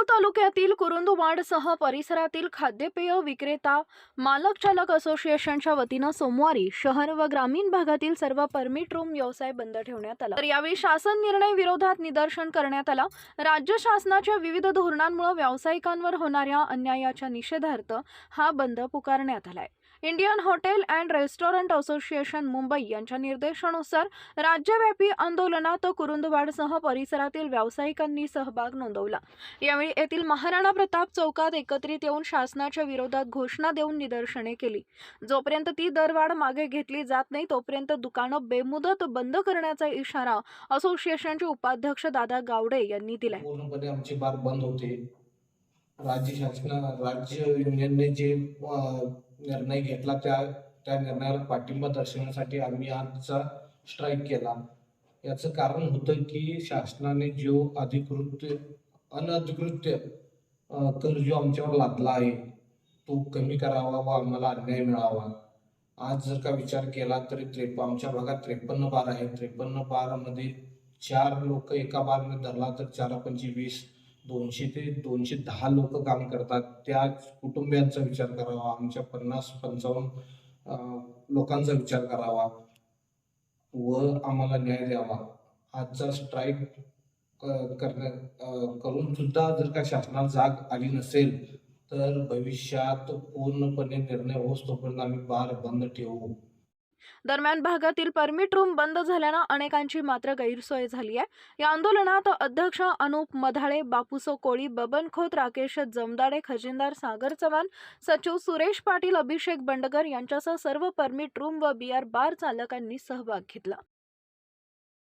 जळगाव तालुक्यातील कुरुंदवाडसह परिसरातील खाद्यपेय विक्रेता मालक चालक असोसिएशनच्या वतीनं सोमवारी शहर व ग्रामीण भागातील सर्व परमिट रूम व्यवसाय बंद ठेवण्यात आला. तर यावेळी शासन निर्णय विरोधात निदर्शन करण्यात आला. राज्य शासनाच्या विविध धोरणांमुळे व्यावसायिकांवर होणाऱ्या अन्यायाच्या निषेधार्थ हा बंद पुकारण्यात आलाय. Indian hotel and restaurant association Mumbai यांच्या निर्देशानुसार राज्यव्यापी आंदोलनात कुरुंदवाडसह परिसरातील व्यावसायिकांनी सहभाग नोंदवला. यावेळी येथील महाराणा प्रताप चौकात एकत्रित येऊन शासनाच्या विरोधात घोषणा देऊन निदर्शने केली. जोपर्यंत ती दरवाढ मागे घेतली जात नाही तोपर्यंत दुकानं बेमुदत बंद करण्याचा इशारा असोसिएशनचे उपाध्यक्ष दादा गावडे यांनी दिलाय. पूर्णपणे आमची बार बंद होते. राज्य शासना राज्य युनियनने जे निर्णय घेतला त्या त्या निर्णयाला पाठिंबा दर्शवण्यासाठी आम्ही आजचा स्ट्राईक केला. याचं कारण होतं की शासनाने जो अधिकृत अनधिकृत कर जो आमच्यावर लादला आहे तो कमी करावा व आम्हाला अन्याय मिळावा. आज जर का विचार केला तरी त्रेप आमच्या भागात त्रेपन्न बार आहे त्रेपन्न बारमध्ये चार लोक एका बारने धरला तर चार पंचवीस वीस दोनशे ते दोनशे दहा लोक काम करतात. त्या कुटुंबियांचा विचार करावा आमच्या पन्नास पंचावन्न लोकांचा विचार करावा व आम्हाला न्याय द्यावा. आजचा स्ट्राईक करण्या करून सुद्धा जर का शासनाला जाग आली नसेल तर भविष्यात पूर्णपणे निर्णय होतोपर्यंत आम्ही बार बंद ठेवू. दरम्यान भागातील परमिट रूम बंद झाल्यानं अनेकांची मात्र गैरसोय झाली आहे. या आंदोलनात अध्यक्ष अनुप मधाळे बापूसो कोळी बबन खोत राकेश जमदाडे खजिनदार सागर चव्हाण सचिव सुरेश पाटील अभिषेक बंडगर यांच्यासह सर्व परमिट रूम व बी आर बार चालकांनी सहभाग घेतला.